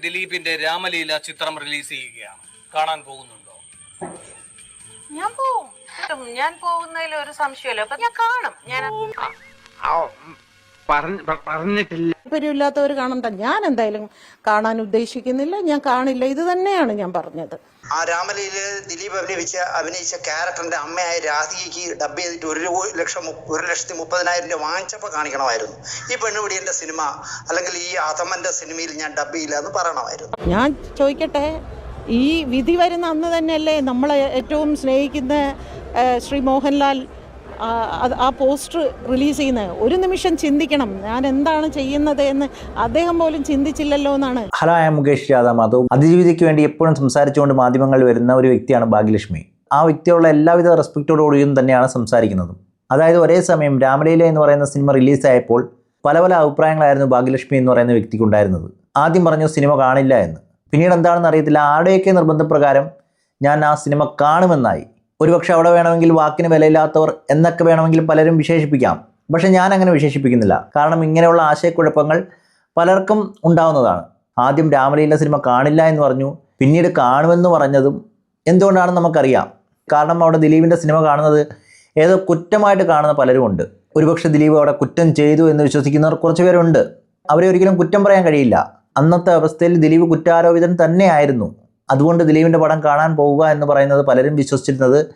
ദിലീപിന്റെ രാമലീല ചിത്രം റിലീസ് ചെയ്യുകയാണ്. കാണാൻ പോകുന്നുണ്ടോ? ഞാൻ പോവും. ഞാൻ പോകുന്നതിൽ ഒരു സംശയമില്ല. അപ്പൊ ഞാൻ കാണും. ഞാൻ പറഞ്ഞിട്ടില്ല. താല്പര്യമില്ലാത്തവർ കാണണ്ട ഞാൻ എന്തായാലും കാണാൻ ഉദ്ദേശിക്കുന്നില്ല ഞാൻ കാണില്ല. ഇത് തന്നെയാണ് ഞാൻ പറഞ്ഞത്. ആ രാമലീല ദിലീപ് അഭിനയിച്ച അഭിനയിച്ച ക്യാരക്ടറിന്റെ അമ്മയായ രാധികയ്ക്ക് ഡബ് ചെയ്തിട്ട് ഒരു ലക്ഷം ഒരു ലക്ഷത്തി മുപ്പതിനായിരം രൂപ വാങ്ങിച്ചപ്പോൾ കാണിക്കണമായിരുന്നു. ഈ പെണ്ണുപിടിയന്റെ സിനിമ അല്ലെങ്കിൽ ഈ അഥമന്റെ സിനിമയിൽ ഞാൻ ഡബ് ചെയ്യില്ല എന്ന് പറയണമായിരുന്നു. ഞാൻ ചോദിക്കട്ടെ ഈ വിധി വരുന്ന അന്ന് തന്നെയല്ലേ നമ്മളെ ഏറ്റവും സ്നേഹിക്കുന്ന ശ്രീ മോഹൻലാൽ ആ, പോസ്റ്റർ റിലീസ് ചെയ്യുന്നത് ഒരു നിമിഷം ചിന്തിക്കണം ഞാൻ എന്താണ് ചെയ്യുന്നത് എന്ന് അദ്ദേഹം പോലും ചിന്തിച്ചില്ലല്ലോ എന്നാണ്. ഹലോ എം മുകേഷ് യാദവ് മാധവ് അതിജീവിതയ്ക്ക് വേണ്ടി എപ്പോഴും സംസാരിച്ചുകൊണ്ട് മാധ്യമങ്ങളിൽ വരുന്ന ഒരു വ്യക്തിയാണ് ഭാഗ്യലക്ഷ്മി. ആ വ്യക്തിയുള്ള എല്ലാവിധ റെസ്പെക്റ്റോടുകൂടിയും തന്നെയാണ് സംസാരിക്കുന്നത്. അതായത് ഒരേ സമയം രാമലീല എന്ന് പറയുന്ന സിനിമ റിലീസായപ്പോൾ പല പല അഭിപ്രായങ്ങളായിരുന്നു ഭാഗ്യലക്ഷ്മി എന്ന് പറയുന്ന വ്യക്തിക്ക് ഉണ്ടായിരുന്നത് ആദ്യം പറഞ്ഞു സിനിമ കാണില്ല എന്ന്. പിന്നീട് എന്താണെന്ന് അറിയത്തില്ല. ആടെയൊക്കെ നിർബന്ധപ്രകാരം ഞാൻ ആ സിനിമ കാണുമെന്നായി. ഒരുപക്ഷെ അവിടെ വേണമെങ്കിൽ വാക്കിന് വിലയില്ലാത്തവർ എന്നൊക്കെ വേണമെങ്കിൽ പലരും വിശേഷിപ്പിക്കാം. പക്ഷേ ഞാൻ അങ്ങനെ വിശേഷിപ്പിക്കുന്നില്ല. കാരണം ഇങ്ങനെയുള്ള ആശയക്കുഴപ്പങ്ങൾ പലർക്കും ഉണ്ടാവുന്നതാണ്. ആദ്യം രാമലീല സിനിമ കാണില്ല എന്ന് പറഞ്ഞു. പിന്നീട് കാണുമെന്ന് പറഞ്ഞതും എന്തുകൊണ്ടാണെന്ന് നമുക്കറിയാം. കാരണം അവിടെ ദിലീപിന്റെ സിനിമ കാണുന്നത് ഏതോ കുറ്റമായിട്ട് കാണുന്ന പലരുമുണ്ട് ഒരുപക്ഷെ ദിലീപ് അവിടെ കുറ്റം ചെയ്തു എന്ന് വിശ്വസിക്കുന്നവർ കുറച്ച് പേരുണ്ട്. അവരെ ഒരിക്കലും കുറ്റം പറയാൻ കഴിയില്ല. അന്നത്തെ അവസ്ഥയിൽ ദിലീപ് കുറ്റാരോപിതൻ തന്നെയായിരുന്നു. അതുകൊണ്ട് ദിലീപിന്റെ പടം കാണാൻ പോവുക എന്ന് പറയുന്നത് പലരും വിശ്വസിച്ചിരുന്നത്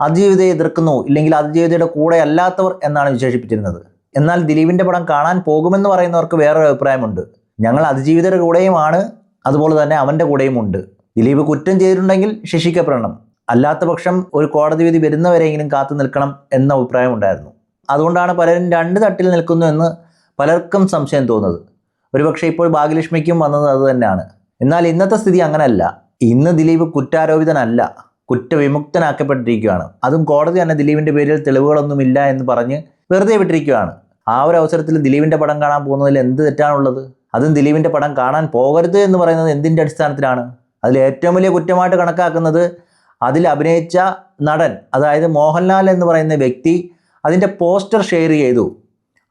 അതിജീവിതയെ എതിർക്കുന്നു ഇല്ലെങ്കിൽ അതിജീവിതയുടെ കൂടെ അല്ലാത്തവർ എന്നാണ് വിശേഷിപ്പിച്ചിരുന്നത്. എന്നാൽ ദിലീപിന്റെ പടം കാണാൻ പോകുമെന്ന് പറയുന്നവർക്ക് വേറൊരു അഭിപ്രായമുണ്ട്. ഞങ്ങൾ അതിജീവിതയുടെ കൂടെയുമാണ് അതുപോലെ തന്നെ അവന്റെ കൂടെയുമുണ്ട്. ദിലീപ് കുറ്റം ചെയ്തിട്ടുണ്ടെങ്കിൽ ശിക്ഷിക്കപ്പെടണം. അല്ലാത്ത പക്ഷം ഒരു കോടതി വിധി വരുന്നവരെങ്കിലും കാത്തു നിൽക്കണം എന്ന അഭിപ്രായം ഉണ്ടായിരുന്നു. അതുകൊണ്ടാണ് പലരും രണ്ട് തട്ടിൽ നിൽക്കുന്നു എന്ന് പലർക്കും സംശയം തോന്നുന്നത്. ഒരുപക്ഷെ ഇപ്പോൾ ഭാഗ്യലക്ഷ്മിക്കും വന്നത് അത് എന്നാൽ ഇന്നത്തെ സ്ഥിതി അങ്ങനെയല്ല. ഇന്ന് ദിലീപ് കുറ്റാരോപിതനല്ല കുറ്റവിമുക്തനാക്കപ്പെട്ടിരിക്കുകയാണ്. അതും കോടതി തന്നെ ദിലീപിന്റെ പേരിൽ തെളിവുകളൊന്നുമില്ല എന്ന് പറഞ്ഞ് വെറുതെ വിട്ടിരിക്കുകയാണ്. ആ ഒരു അവസരത്തിൽ ദിലീപിന്റെ പടം കാണാൻ പോകുന്നതിൽ എന്ത് തെറ്റാണുള്ളത്? അതും ദിലീപിന്റെ പടം കാണാൻ പോകരുത് എന്ന് പറയുന്നത് എന്തിന്റെ അടിസ്ഥാനത്തിലാണ്? അതിൽ ഏറ്റവും വലിയ കുറ്റമായിട്ട് കണക്കാക്കുന്നത് അതിൽ അഭിനയിച്ച നടൻ അതായത് മോഹൻലാൽ എന്ന് പറയുന്ന വ്യക്തി അതിന്റെ പോസ്റ്റർ ഷെയർ ചെയ്തു.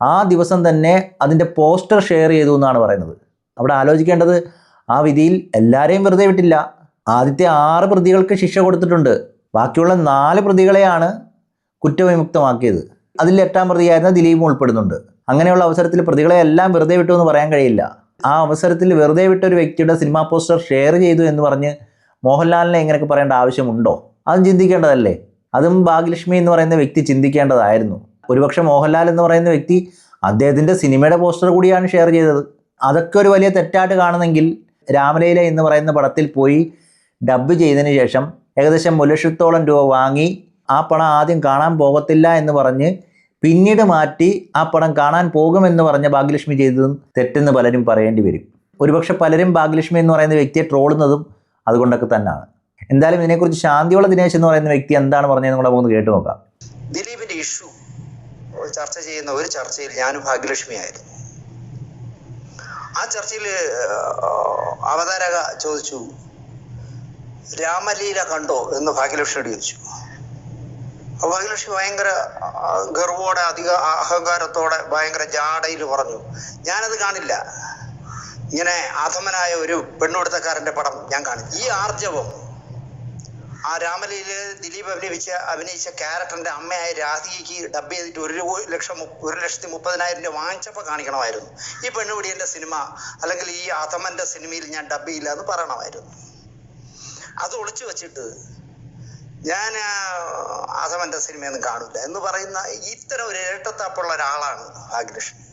ആ ദിവസം തന്നെ അതിന്റെ പോസ്റ്റർ ഷെയർ ചെയ്തു എന്നാണ് പറയുന്നത്. അവിടെ ആലോചിക്കേണ്ടത് ആ വിധിയിൽ എല്ലാവരെയും വെറുതെ വിട്ടില്ല. ആദ്യത്തെ ആറ് പ്രതികൾക്ക് ശിക്ഷ കൊടുത്തിട്ടുണ്ട്. ബാക്കിയുള്ള നാല് പ്രതികളെയാണ് കുറ്റവിമുക്തമാക്കിയത്. അതിൽ എട്ടാം പ്രതിയായിരുന്ന ദിലീപും ഉൾപ്പെടുന്നുണ്ട്. അങ്ങനെയുള്ള അവസരത്തിൽ പ്രതികളെ എല്ലാം വെറുതെ വിട്ടു എന്ന് പറയാൻ കഴിയില്ല. ആ അവസരത്തിൽ വെറുതെ വിട്ട ഒരു വ്യക്തിയുടെ സിനിമാ പോസ്റ്റർ ഷെയർ ചെയ്തു എന്ന് പറഞ്ഞ് മോഹൻലാലിനെ ഇങ്ങനെയൊക്കെ പറയേണ്ട ആവശ്യമുണ്ടോ? അതും ചിന്തിക്കേണ്ടതല്ലേ? അതും ഭാഗ്യലക്ഷ്മി എന്ന് പറയുന്ന വ്യക്തി ചിന്തിക്കേണ്ടതായിരുന്നു. ഒരുപക്ഷെ മോഹൻലാൽ എന്ന് പറയുന്ന വ്യക്തി അദ്ദേഹത്തിന്റെ സിനിമയുടെ പോസ്റ്റർ കൂടിയാണ് ഷെയർ ചെയ്തത്. അതൊക്കെ ഒരു വലിയ തെറ്റായിട്ട് കാണുന്നെങ്കിൽ രാമലീല എന്ന് പറയുന്ന പടത്തിൽ പോയി ഡബ് ചെയ്തതിന് ശേഷം ഏകദേശം ഒരു ലക്ഷത്തോളം രൂപ വാങ്ങി ആ പടം ആദ്യം കാണാൻ പോകത്തില്ല എന്ന് പറഞ്ഞ് പിന്നീട് മാറ്റി ആ പടം കാണാൻ പോകുമെന്ന് പറഞ്ഞ ഭാഗ്യലക്ഷ്മി ചെയ്തതും തെറ്റെന്ന് പലരും പറയേണ്ടി വരും. ഒരുപക്ഷെ പലരും ഭാഗ്യലക്ഷ്മി എന്ന് പറയുന്ന വ്യക്തിയെ ട്രോളുന്നതും അതുകൊണ്ടൊക്കെ തന്നെയാണ്. എന്തായാലും ഇതിനെക്കുറിച്ച് ശാന്തിയുള്ള ദിനേശ് എന്ന് പറയുന്ന വ്യക്തി എന്താണ് പറഞ്ഞതെന്ന് കൂടെ ഒന്ന് കേട്ടു നോക്കാം. ദിലീപിന്റെ ഇഷ്യൂ. ചർച്ച ചെയ്യുന്ന ഒരു ചർച്ചയിൽ ഞാനും ഭാഗ്യലക്ഷ്മി ആയിരുന്നു. ആ ചർച്ചയിൽ അവതാരക ചോദിച്ചു രാമലീല കണ്ടോ എന്ന് ഭാഗ്യലക്ഷ്മിയോട് ചോദിച്ചു. ഭാഗ്യലക്ഷ്മി ഭയങ്കര ഗർവോടെ അധിക അഹങ്കാരത്തോടെ ഭയങ്കര ജാടയിൽ പറഞ്ഞു. ഞാനത് കാണില്ല. ഇങ്ങനെ അധമനായ ഒരു പെണ്ണുടുത്തക്കാരന്റെ പടം ഞാൻ കാണും ഈ ആർജവം ആ രാമലീല ദിലീപ് അഭിനയിച്ച അഭിനയിച്ച ക്യാരക്ടറിന്റെ അമ്മയായ രാധികയ്ക്ക് ഡബ് ചെയ്തിട്ട് ഒരു ലക്ഷം ഒരു ലക്ഷത്തി മുപ്പതിനായിരം രൂപ വാങ്ങിച്ചപ്പോൾ കാണിക്കണമായിരുന്നു. ഈ പെണ്ണുപിടിയന്റെ സിനിമ അല്ലെങ്കിൽ ഈ ആധമന്റെ സിനിമയിൽ ഞാൻ ഡബ് ചെയ്യില്ല എന്ന് പറയണമായിരുന്നു. അത് ഒളിച്ചു വെച്ചിട്ട് ഞാൻ ആസമന്റെ സിനിമയൊന്നും കാണില്ല എന്ന് പറയുന്ന ഇത്തരം ഒരു ഇരട്ടത്താപ്പുള്ള ഒരാളാണ് ഭാഗ്യലക്ഷ്മി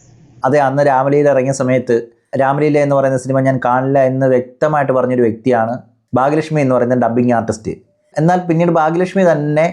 അതെ അന്ന് രാമലീല ഇറങ്ങിയ സമയത്ത് രാമലീല എന്ന് പറയുന്ന സിനിമ ഞാൻ കാണില്ല എന്ന് വ്യക്തമായിട്ട് പറഞ്ഞൊരു വ്യക്തിയാണ് ഭാഗ്യലക്ഷ്മി എന്ന് പറയുന്ന ഡബ്ബിംഗ് ആർട്ടിസ്റ്റ് എന്നാൽ പിന്നീട് ഭാഗ്യലക്ഷ്മി തന്നെ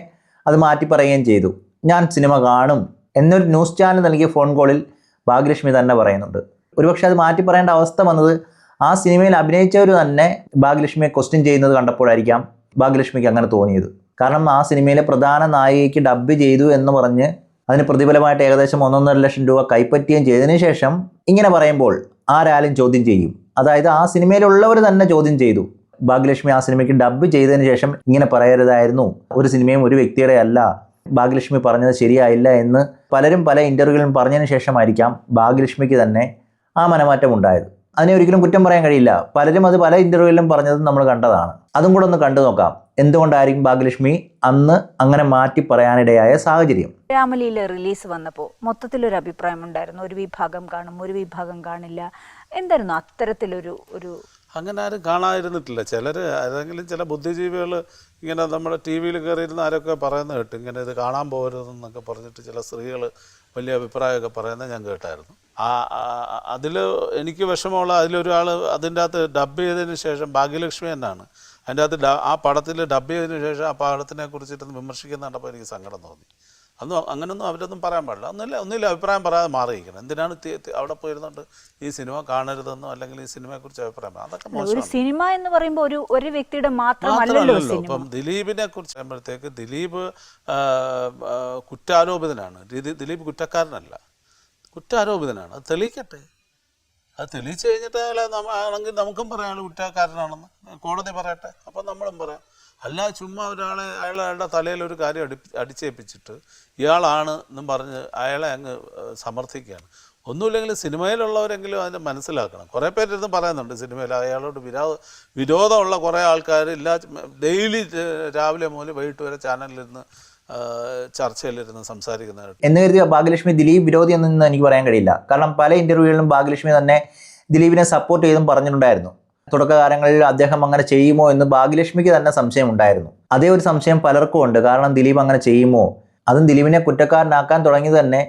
അത് മാറ്റി പറയുകയും ചെയ്തു. ഞാൻ സിനിമ കാണും എന്നൊരു ന്യൂസ് ചാനൽ നൽകിയ ഫോൺ കോളിൽ ഭാഗ്യലക്ഷ്മി തന്നെ പറയുന്നുണ്ട്. ഒരുപക്ഷെ അത് മാറ്റി പറയേണ്ട അവസ്ഥ വന്നത് ആ സിനിമയിൽ അഭിനയിച്ചവർ തന്നെ ഭാഗ്യലക്ഷ്മിയെ ക്വസ്റ്റ്യൻ ചെയ്യുന്നത് കണ്ടപ്പോഴായിരിക്കാം ഭാഗ്യലക്ഷ്മിക്ക് അങ്ങനെ തോന്നിയത്. കാരണം ആ സിനിമയിലെ പ്രധാന നായികയ്ക്ക് ഡബ്ബ് ചെയ്തു എന്ന് പറഞ്ഞ് അതിന് പ്രതിഫലമായിട്ട് ഏകദേശം ഒന്നൊന്നര ലക്ഷം രൂപ കൈപ്പറ്റുകയും ചെയ്തതിന് ശേഷം ഇങ്ങനെ പറയുമ്പോൾ ആരാലും ചോദ്യം ചെയ്യും. അതായത് ആ സിനിമയിലുള്ളവർ തന്നെ ചോദ്യം ചെയ്തു. ഭാഗ്യലക്ഷ്മി ആ സിനിമയ്ക്ക് ഡബ്ബ് ചെയ്തതിന് ശേഷം ഇങ്ങനെ പറയരുതായിരുന്നു. ഒരു സിനിമയും ഒരു വ്യക്തിയുടെ അല്ല. ഭാഗ്യലക്ഷ്മി പറഞ്ഞത് ശരിയായില്ല എന്ന് പലരും പല ഇന്റർവ്യൂകളിലും പറഞ്ഞതിന് ശേഷമായിരിക്കാം ഭാഗ്യലക്ഷ്മിക്ക് തന്നെ ആ മനമാറ്റം ഉണ്ടായത് അതിനെ ഒരിക്കലും കുറ്റം പറയാൻ കഴിയില്ല. പലരും അത് പല ഇന്റർവ്യൂവിലും പറഞ്ഞത് നമ്മൾ കണ്ടതാണ്. അതും കൂടെ ഒന്ന് കണ്ടു നോക്കാം. എന്തുകൊണ്ടായിരിക്കും ഭാഗ്യലക്ഷ്മി അന്ന് അങ്ങനെ മാറ്റി പറയാനിടയായ സാഹചര്യം? രാമലീല റിലീസ് വന്നപ്പോൾ മൊത്തത്തിലൊരു അഭിപ്രായം ഉണ്ടായിരുന്നു ഒരു വിഭാഗം കാണും ഒരു വിഭാഗം കാണില്ല. എന്തായിരുന്നു അത്തരത്തിലൊരു ഒരു അങ്ങനെ ആരും കാണാതിരുന്നിട്ടില്ല. ചിലർ ഏതെങ്കിലും ചില ബുദ്ധിജീവികൾ ഇങ്ങനെ നമ്മുടെ ടി വിയിൽ കയറിയിരുന്ന ആരൊക്കെ പറയുന്നത് കേട്ടു ഇങ്ങനെ ഇത് കാണാൻ പോകരുതെന്നൊക്കെ പറഞ്ഞിട്ട് ചില സ്ത്രീകൾ വലിയ അഭിപ്രായമൊക്കെ പറയുന്നത് ഞാൻ കേട്ടായിരുന്നു. ആ അതിൽ എനിക്ക് വിഷമമുള്ള അതിലൊരാൾ അതിന്റെ അകത്ത് ഡബ് ചെയ്തതിന് ശേഷം ഭാഗ്യലക്ഷ്മി എന്നാണ്. അതിന്റെ അകത്ത് ആ പടത്തിൽ ഡബ് ചെയ്തതിന് ശേഷം ആ പടത്തിനെ കുറിച്ചിട്ട് വിമർശിക്കുന്ന കണ്ടപ്പോൾ എനിക്ക് സങ്കടം തോന്നി. അന്ന് അങ്ങനൊന്നും അവരൊന്നും പറയാൻ പാടില്ല. ഒന്നുമില്ല ഒന്നുമില്ല അഭിപ്രായം പറയാതെ മാറിയിരിക്കണം എന്തിനാണ് അവിടെ പോയിരുന്നുണ്ട് ഈ സിനിമ കാണരുതെന്നോ അല്ലെങ്കിൽ ഈ സിനിമയെക്കുറിച്ച് അഭിപ്രായം പറയാം. അതൊക്കെ ഒരു സിനിമ എന്ന് പറയുമ്പോൾ ഒരു ഒരു വ്യക്തിയുടെ മാത്രമല്ലല്ലോ ഇപ്പം ദിലീപിനെ കുറിച്ച് പറയുമ്പോഴത്തേക്ക് ദിലീപ് കുറ്റാരോപിതനാണ്. ദിലീപ് കുറ്റക്കാരനല്ല. കുറ്റാരോപിതനാണ്. അത് തെളിയിക്കട്ടെ. അത് തെളിയിച്ചു കഴിഞ്ഞിട്ട് അയാളെ ആണെങ്കിൽ നമുക്കും പറയാം കുറ്റക്കാരനാണെന്ന്. കോടതി പറയട്ടെ. അപ്പം നമ്മളും പറയാം. അല്ല ചുമ്മാ ഒരാളെ അയാൾ അയാളുടെ തലയിൽ ഒരു കാര്യം അടി അടിച്ചേൽപ്പിച്ചിട്ട് ഇയാളാണ് എന്നും പറഞ്ഞ് അയാളെ അങ്ങ് സമർത്ഥിക്കുകയാണ്. ഒന്നുമില്ലെങ്കിൽ സിനിമയിലുള്ളവരെങ്കിലും അതിനെ മനസ്സിലാക്കണം. കുറേ പേരിരുന്ന് പറയുന്നുണ്ട് സിനിമയിൽ അയാളോട് വിരോധ വിരോധമുള്ള കുറേ ആൾക്കാർ എല്ലാ ഡെയിലി രാവിലെ മുതൽ വൈകിട്ട് വരെ ചാനലിലിരുന്ന് ചർച്ചയിലിരുന്ന് സംസാരിക്കുന്നതായിട്ട് എന്ന് കരുതി ഭാഗ്യലക്ഷ്മി ദിലീപ് വിരോധി എന്നൊന്നും എനിക്ക് പറയാൻ കഴിയില്ല. കാരണം പല ഇന്റർവ്യൂകളിലും ഭാഗ്യലക്ഷ്മി തന്നെ ദിലീപിനെ സപ്പോർട്ട് ചെയ്തും പറഞ്ഞിട്ടുണ്ടായിരുന്നു. തുടക്കകാലങ്ങളിൽ അദ്ദേഹം അങ്ങനെ ചെയ്യുമോ എന്ന് ഭാഗ്യലക്ഷ്മിക്ക് തന്നെ സംശയം ഉണ്ടായിരുന്നു അതേ ഒരു സംശയം പലർക്കും ഉണ്ട്. കാരണം ദിലീപ് അങ്ങനെ ചെയ്യുമോ? അതും ദിലീപിനെ കുറ്റക്കാരനാക്കാൻ തുടങ്ങി തന്നെ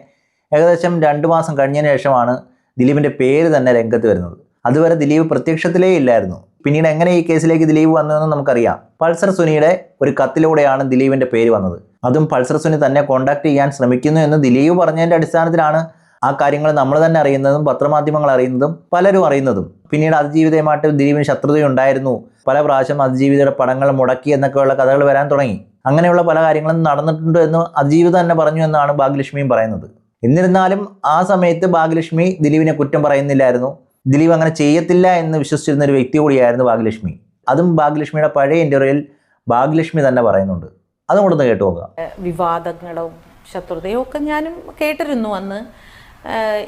ഏകദേശം രണ്ട് മാസം കഴിഞ്ഞതിന് ശേഷമാണ് ദിലീപിന്റെ പേര് തന്നെ രംഗത്ത് വരുന്നത്. അതുവരെ ദിലീപ് പ്രത്യക്ഷത്തിലേ ഇല്ലായിരുന്നു. പിന്നീട് എങ്ങനെ ഈ കേസിലേക്ക് ദിലീപ് വന്നതെന്ന് നമുക്കറിയാം. പൾസർ സുനിയുടെ ഒരു കത്തിലൂടെയാണ് ദിലീപിന്റെ പേര് വന്നത്. അതും പൾസർ സുനി തന്നെ കോൺടാക്ട് ചെയ്യാൻ ശ്രമിക്കുന്നു എന്ന് ദിലീപ് പറഞ്ഞതിന്റെ അടിസ്ഥാനത്തിലാണ് ആ കാര്യങ്ങൾ നമ്മൾ തന്നെ അറിയുന്നതും പത്രമാധ്യമങ്ങൾ അറിയുന്നതും പലരും അറിയുന്നതും. പിന്നീട് അതിജീവിതയുമായിട്ട് ദിലീപിന് ശത്രുതയുണ്ടായിരുന്നു. പല പ്രാവശ്യം അതിജീവിതയുടെ പടങ്ങൾ മുടക്കി എന്നൊക്കെയുള്ള കഥകൾ വരാൻ തുടങ്ങി. അങ്ങനെയുള്ള പല കാര്യങ്ങളും നടന്നിട്ടുണ്ട് എന്ന് അതിജീവിതം തന്നെ പറഞ്ഞു എന്നാണ് ഭാഗ്യലക്ഷ്മിയും പറയുന്നത്. എന്നിരുന്നാലും ആ സമയത്ത് ഭാഗ്യലക്ഷ്മി ദിലീപിനെ കുറ്റം പറയുന്നില്ലായിരുന്നു. ദിലീപ് അങ്ങനെ ചെയ്യത്തില്ല എന്ന് വിശ്വസിച്ചിരുന്ന ഒരു വ്യക്തി കൂടിയായിരുന്നു ഭാഗ്യലക്ഷ്മി. അതും ഭാഗ്യലക്ഷ്മിയുടെ പഴയ ഇന്റർവ്യൂവിൽ ഭാഗ്യലക്ഷ്മി തന്നെ പറയുന്നുണ്ട്. അതും കൂടെ ഒന്ന് കേട്ടു നോക്കുക വിവാദങ്ങളും ശത്രുതയും ഒക്കെ ഞാനും കേട്ടിരുന്നു അന്ന്.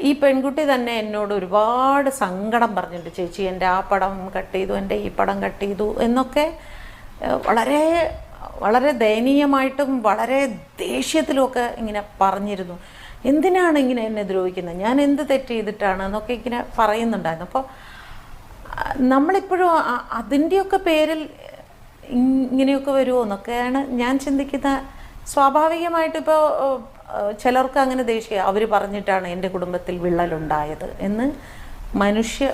ഈ പെൺകുട്ടി തന്നെ എന്നോട് ഒരുപാട് സങ്കടം പറഞ്ഞിട്ടുണ്ട്. ചേച്ചി എന്റെ ആ പടം കട്ട് ചെയ്തു എന്റെ ഈ പടം കട്ട് ചെയ്തു എന്നൊക്കെ വളരെ വളരെ ദയനീയമായിട്ടും വളരെ ദേഷ്യത്തിലുമൊക്കെ ഇങ്ങനെ പറഞ്ഞിരുന്നു. എന്തിനാണ് ഇങ്ങനെ എന്നെ ദ്രോഹിക്കുന്നത്? ഞാൻ എന്ത് തെറ്റ് ചെയ്തിട്ടാണ്? എന്നൊക്കെ ഇങ്ങനെ പറയുന്നുണ്ടായിരുന്നു. അപ്പോൾ നമ്മളിപ്പോഴും അതിന്റെയൊക്കെ പേരിൽ ഇങ്ങനെയൊക്കെ വരുമോ എന്നൊക്കെയാണ് ഞാൻ ചിന്തിക്കുന്ന സ്വാഭാവികമായിട്ട് ഇപ്പോൾ ചിലർക്ക് അങ്ങനെ ദേഷ്യം അവർ പറഞ്ഞിട്ടാണ് എന്റെ കുടുംബത്തിൽ വിള്ളലുണ്ടായത് എന്ന് മനുഷ്യ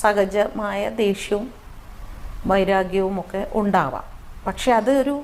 സഹജമായ ദേഷ്യവും വൈരാഗ്യവും ഒക്കെ ഉണ്ടാവാം. പക്ഷെ അത് ഒരു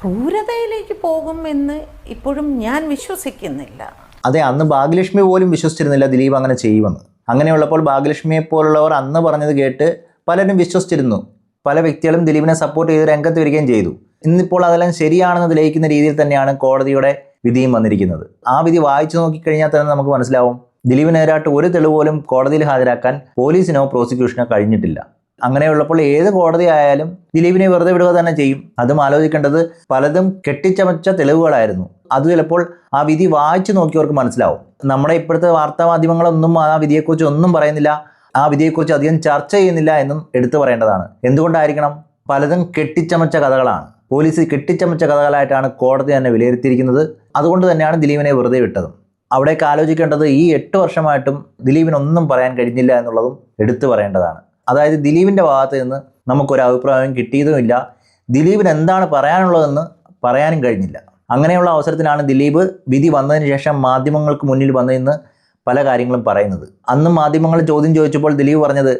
ക്രൂരതയിലേക്ക് പോകും എന്ന് ഇപ്പോഴും ഞാൻ വിശ്വസിക്കുന്നില്ല. അതെ അന്ന് ഭാഗ്യലക്ഷ്മി പോലും വിശ്വസിച്ചിരുന്നില്ല ദിലീപ് അങ്ങനെ ചെയ്യുമെന്ന്. അങ്ങനെയുള്ളപ്പോൾ ഭാഗ്യലക്ഷ്മിയെ പോലുള്ളവർ അന്ന് പറഞ്ഞത് കേട്ട് പലരും വിശ്വസിച്ചിരുന്നു. പല വ്യക്തികളും ദിലീപിനെ സപ്പോർട്ട് ചെയ്ത് രംഗത്ത് വരികയും ചെയ്തു. ഇന്നിപ്പോൾ അതെല്ലാം ശരിയാണെന്ന് തെളിയിക്കുന്ന രീതിയിൽ തന്നെയാണ് കോടതിയുടെ വിധിയും വന്നിരിക്കുന്നത്. ആ വിധി വായിച്ചു നോക്കിക്കഴിഞ്ഞാൽ തന്നെ നമുക്ക് മനസ്സിലാവും. ദിലീപിനെതിരായിട്ട് ഒരു തെളിവ് പോലും കോടതിയിൽ ഹാജരാക്കാൻ പോലീസിനോ പ്രോസിക്യൂഷനോ കഴിഞ്ഞിട്ടില്ല. അങ്ങനെയുള്ളപ്പോൾ ഏത് കോടതി ആയാലും ദിലീപിനെ വെറുതെ വിടുക തന്നെ ചെയ്യും. അതും ആലോചിക്കേണ്ടത് പലതും കെട്ടിച്ചമച്ച തെളിവുകളായിരുന്നു. അത് ചിലപ്പോൾ ആ വിധി വായിച്ചു നോക്കിയവർക്ക് മനസ്സിലാവും. നമ്മുടെ ഇപ്പോഴത്തെ വാർത്താ മാധ്യമങ്ങളൊന്നും ആ വിധിയെക്കുറിച്ച് ഒന്നും പറയുന്നില്ല. ആ വിധിയെക്കുറിച്ച് അധികം ചർച്ച ചെയ്യുന്നില്ല എന്നും എടുത്തു പറയേണ്ടതാണ്. എന്തുകൊണ്ടായിരിക്കണം പലതും കെട്ടിച്ചമച്ച കഥകളാണ്? പോലീസ് കെട്ടിച്ചമച്ച കഥകളായിട്ടാണ് കോടതി തന്നെ വിലയിരുത്തിയിരിക്കുന്നത്. അതുകൊണ്ട് തന്നെയാണ് ദിലീപിനെ വെറുതെ വിട്ടതും. അവിടേക്ക് ആലോചിക്കേണ്ടത് ഈ എട്ട് വർഷമായിട്ടും ദിലീപിനൊന്നും പറയാൻ കഴിഞ്ഞില്ല എന്നുള്ളതും എടുത്തു പറയേണ്ടതാണ്. അതായത് ദിലീപിന്റെ ഭാഗത്ത് നിന്ന് നമുക്കൊരു അഭിപ്രായം കിട്ടിയതുമില്ല. ദിലീപിന് എന്താണ് പറയാനുള്ളതെന്ന് പറയാനും കഴിഞ്ഞില്ല. അങ്ങനെയുള്ള അവസരത്തിലാണ് ദിലീപ് വിധി വന്നതിന് ശേഷം മാധ്യമങ്ങൾക്ക് മുന്നിൽ വന്നതെന്ന് പല കാര്യങ്ങളും പറയുന്നത്. അന്നും മാധ്യമങ്ങൾ ചോദ്യം ചോദിച്ചപ്പോൾ ദിലീപ് പറഞ്ഞത്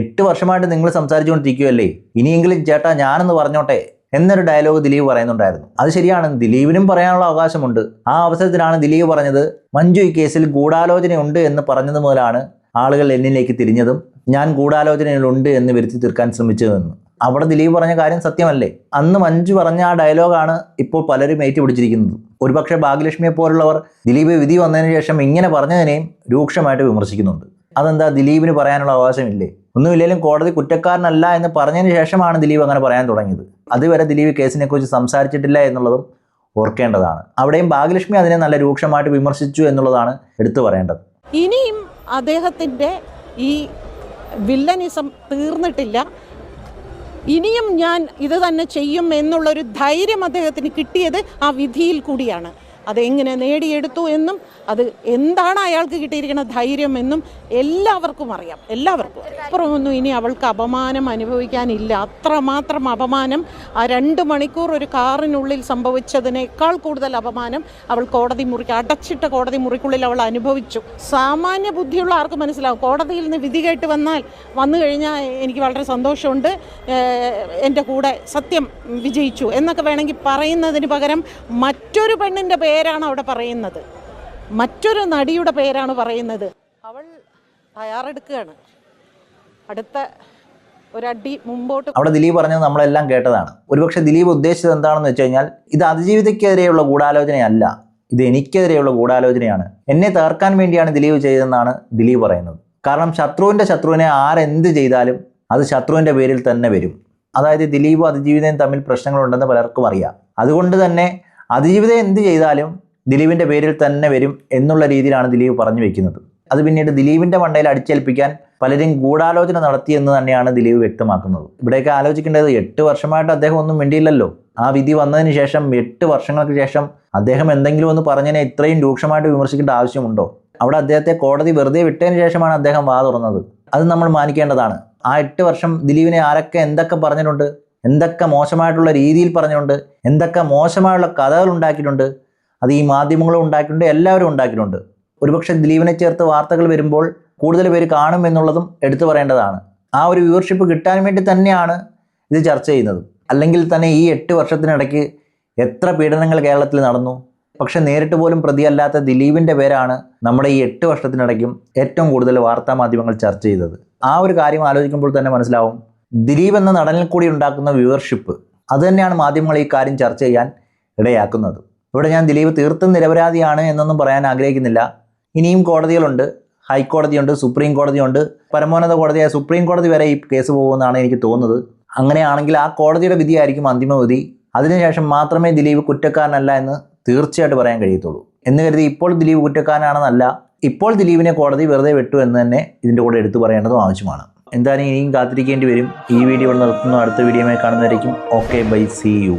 എട്ട് വർഷമായിട്ട് നിങ്ങൾ സംസാരിച്ചുകൊണ്ടിരിക്കുകയല്ലേ? ഇനിയെങ്കിലും ചേട്ടാ ഞാനെന്ന് പറഞ്ഞോട്ടെ? എന്നൊരു ഡയലോഗ് ദിലീപ് പറയുന്നുണ്ടായിരുന്നു. അത് ശരിയാണ്. ദിലീപിനും പറയാനുള്ള അവകാശമുണ്ട്. ആ അവസരത്തിലാണ് ദിലീപ് പറഞ്ഞത് മഞ്ജു ഈ കേസിൽ ഗൂഢാലോചനയുണ്ട് എന്ന് പറഞ്ഞത് മുതലാണ് ആളുകൾ എന്നിലേക്ക് തിരിഞ്ഞതും ഞാൻ ഗൂഢാലോചനയിലുണ്ട് എന്ന് വരുത്തി തീർക്കാൻ ശ്രമിച്ചതെന്ന്. അവിടെ ദിലീപ് പറഞ്ഞ കാര്യം സത്യമല്ലേ? അന്ന് മഞ്ജു പറഞ്ഞ ആ ഡയലോഗാണ് ഇപ്പോൾ പലരും ഏറ്റുപിടിച്ചിരിക്കുന്നത്. ഒരുപക്ഷെ ഭാഗ്യലക്ഷ്മിയെ പോലുള്ളവർ ദിലീപ് വിധി വന്നതിന് ശേഷം ഇങ്ങനെ പറഞ്ഞതിനെയും രൂക്ഷമായിട്ട് വിമർശിക്കുന്നുണ്ട്. അതെന്താ? ദിലീപിന് പറയാനുള്ള അവകാശമില്ലേ? ഒന്നുമില്ലെങ്കിലും കോടതി കുറ്റക്കാരനല്ല എന്ന് പറഞ്ഞതിന് ശേഷമാണ് ദിലീപ് അങ്ങനെ പറയാൻ തുടങ്ങിയത്. അതുവരെ ദിലീപ് കേസിനെ കുറിച്ച് സംസാരിച്ചിട്ടില്ല എന്നുള്ളതും ഓർക്കേണ്ടതാണ്. അവിടെയും ഭാഗ്യലക്ഷ്മി അതിനെ നല്ല രൂക്ഷമായിട്ട് വിമർശിച്ചു എന്നുള്ളതാണ് എടുത്തു പറയേണ്ടത്. ഇനിയും അദ്ദേഹത്തിന്റെ ഈ വില്ലനിസം തീർന്നിട്ടില്ല. ഇനിയും ഞാൻ ഇത് തന്നെ ചെയ്യും എന്നുള്ളൊരു ധൈര്യം അദ്ദേഹത്തിന് കിട്ടിയത് ആ വിധിയിൽ കൂടിയാണ്. അതെങ്ങനെ നേടിയെടുത്തു എന്നും അത് എന്താണ് അയാൾക്ക് കിട്ടിയിരിക്കുന്ന ധൈര്യം എന്നും എല്ലാവർക്കും അറിയാം. എല്ലാവർക്കും അപ്പുറമൊന്നും ഇനി അവൾക്ക് അപമാനം അനുഭവിക്കാനില്ല. അത്രമാത്രം അപമാനം ആ രണ്ട് മണിക്കൂർ ഒരു കാറിനുള്ളിൽ സംഭവിച്ചതിനേക്കാൾ കൂടുതൽ അപമാനം അവൾ കോടതി മുറിക്ക് അടച്ചിട്ട കോടതി മുറിക്കുള്ളിൽ അവൾ അനുഭവിച്ചു. സാമാന്യ ബുദ്ധിയുള്ള ആർക്കും മനസ്സിലാവും. കോടതിയിൽ നിന്ന് വിധി കേട്ട് വന്നാൽ വന്നു കഴിഞ്ഞാൽ എനിക്ക് വളരെ സന്തോഷമുണ്ട്. എന്റെ കൂടെ സത്യം വിജയിച്ചു എന്നൊക്കെ വേണമെങ്കിൽ പറയുന്നതിന് പകരം മറ്റൊരു പെണ്ണിന്റെ പേരാണ് അവിടെ പറയുന്നത്. മറ്റൊരു നടിയുടെ പേരാണ് പറയുന്നത്. അവൾ തയ്യാറെടുക്കുകയാണ്. അടുത്ത ഒരടി മുമ്പോട്ട് അവിടെ ദിലീപ് പറഞ്ഞത് നമ്മളെല്ലാം കേട്ടതാണ്. ഒരുപക്ഷെ ദിലീപ് ഉദ്ദേശിച്ചത് എന്താണെന്ന് വെച്ച് കഴിഞ്ഞാൽ ഇത് അതിജീവിതയ്ക്കെതിരെയുള്ള ഗൂഢാലോചനയല്ല. ഇത് എനിക്കെതിരെയുള്ള ഗൂഢാലോചനയാണ്. എന്നെ തകർക്കാൻ വേണ്ടിയാണ് ദിലീപ് ചെയ്തതെന്നാണ് ദിലീപ് പറയുന്നത്. കാരണം ശത്രുവിന്റെ ശത്രുവിനെ ആരെന്ത് ചെയ്താലും അത് ശത്രുവിന്റെ പേരിൽ തന്നെ വരും. അതായത് ദിലീപും അതിജീവിതയും തമ്മിൽ പ്രശ്നങ്ങളുണ്ടെന്ന് പലർക്കും അറിയാം. അതുകൊണ്ട് തന്നെ അതിജീവിതം എന്ത് ചെയ്താലും ദിലീപിന്റെ പേരിൽ തന്നെ വരും എന്നുള്ള രീതിയിലാണ് ദിലീപ് പറഞ്ഞു വെക്കുന്നത്. അത് പിന്നീട് ദിലീപിന്റെ മണ്ടയിൽ അടിച്ചേൽപ്പിക്കാൻ പലരും ഗൂഢാലോചന നടത്തിയെന്ന് തന്നെയാണ് ദിലീപ് വ്യക്തമാക്കുന്നത്. ഇവിടെയൊക്കെ ആലോചിക്കേണ്ടത് എട്ട് വർഷമായിട്ട് അദ്ദേഹം ഒന്നും മിണ്ടിയില്ലല്ലോ. ആ വിധി വന്നതിന് ശേഷം എട്ട് വർഷങ്ങൾക്ക് ശേഷം അദ്ദേഹം എന്തെങ്കിലും ഒന്ന് പറഞ്ഞതിനെ ഇത്രയും രൂക്ഷമായിട്ട് വിമർശിക്കേണ്ട ആവശ്യമുണ്ടോ? അവിടെ അദ്ദേഹത്തെ കോടതി വെറുതെ വിട്ടതിന് ശേഷമാണ് അദ്ദേഹം വാ തുറന്നത് അത് നമ്മൾ മാനിക്കേണ്ടതാണ്. ആ എട്ട് വർഷം ദിലീപിനെ ആരൊക്കെ എന്തൊക്കെ പറഞ്ഞിട്ടുണ്ട്? എന്തൊക്കെ മോശമായിട്ടുള്ള രീതിയിൽ പറഞ്ഞുകൊണ്ട് എന്തൊക്കെ മോശമായുള്ള കഥകൾ ഉണ്ടാക്കിയിട്ടുണ്ട് അത് ഈ മാധ്യമങ്ങളും ഉണ്ടാക്കിയിട്ടുണ്ട് എല്ലാവരും ഉണ്ടാക്കിയിട്ടുണ്ട്. ഒരുപക്ഷെ ദിലീപിനെ ചേർത്ത് വാർത്തകൾ വരുമ്പോൾ കൂടുതൽ പേര് കാണും എന്നുള്ളതും എടുത്തു പറയേണ്ടതാണ്. ആ ഒരു വ്യൂവർഷിപ്പ് കിട്ടാൻ വേണ്ടി തന്നെയാണ് ഇത് ചർച്ച ചെയ്യുന്നത്. അല്ലെങ്കിൽ തന്നെ ഈ എട്ട് വർഷത്തിനിടയ്ക്ക് എത്ര പീഡനങ്ങൾ കേരളത്തിൽ നടന്നു. പക്ഷെ നേരിട്ട് പോലും പ്രതിയല്ലാത്ത ദിലീപിന്റെ പേരാണ് നമ്മുടെ ഈ എട്ട് വർഷത്തിനിടയ്ക്കും ഏറ്റവും കൂടുതൽ വാർത്താ മാധ്യമങ്ങൾ ചർച്ച ചെയ്തത്. ആ ഒരു കാര്യം ആലോചിക്കുമ്പോൾ തന്നെ മനസ്സിലാവും ദിലീപ് എന്ന നടനിൽ കൂടി ഉണ്ടാക്കുന്ന വ്യൂവർഷിപ്പ് അത് തന്നെയാണ് മാധ്യമങ്ങൾ ഈ കാര്യം ചർച്ച ചെയ്യാൻ ഇടയാക്കുന്നത്. ഇവിടെ ഞാൻ ദിലീപ് തീർത്തും നിരപരാധിയാണ് എന്നൊന്നും പറയാൻ ആഗ്രഹിക്കുന്നില്ല. ഇനിയും കോടതികളുണ്ട്. ഹൈക്കോടതിയുണ്ട് സുപ്രീം കോടതിയുണ്ട്. പരമോന്നത കോടതിയായ സുപ്രീം കോടതി വരെ ഈ കേസ് പോകുമെന്നാണ് എനിക്ക് തോന്നുന്നത്. അങ്ങനെയാണെങ്കിൽ ആ കോടതിയുടെ വിധിയായിരിക്കും അന്തിമ വിധി. അതിനുശേഷം മാത്രമേ ദിലീപ് കുറ്റക്കാരനല്ല എന്ന് തീർച്ചയായിട്ട് പറയാൻ കഴിയത്തുള്ളൂ. എന്ന് കരുതി ഇപ്പോൾ ദിലീപ് കുറ്റക്കാരനാണെന്നല്ല ഇപ്പോൾ ദിലീപിനെ കോടതി വെറുതെ വിട്ടു എന്ന് തന്നെ ഇതിന്റെ കൂടെ എടുത്തു പറയേണ്ടതും ആവശ്യമാണ്. എന്തായാലും ഇനിയും കാത്തിരിക്കേണ്ടി വരും. ഈ വീഡിയോ നിർത്തുന്നു. അടുത്ത വീഡിയോയുമായി കാണുന്നതായിരിക്കും ഓക്കെ ബൈ സി യു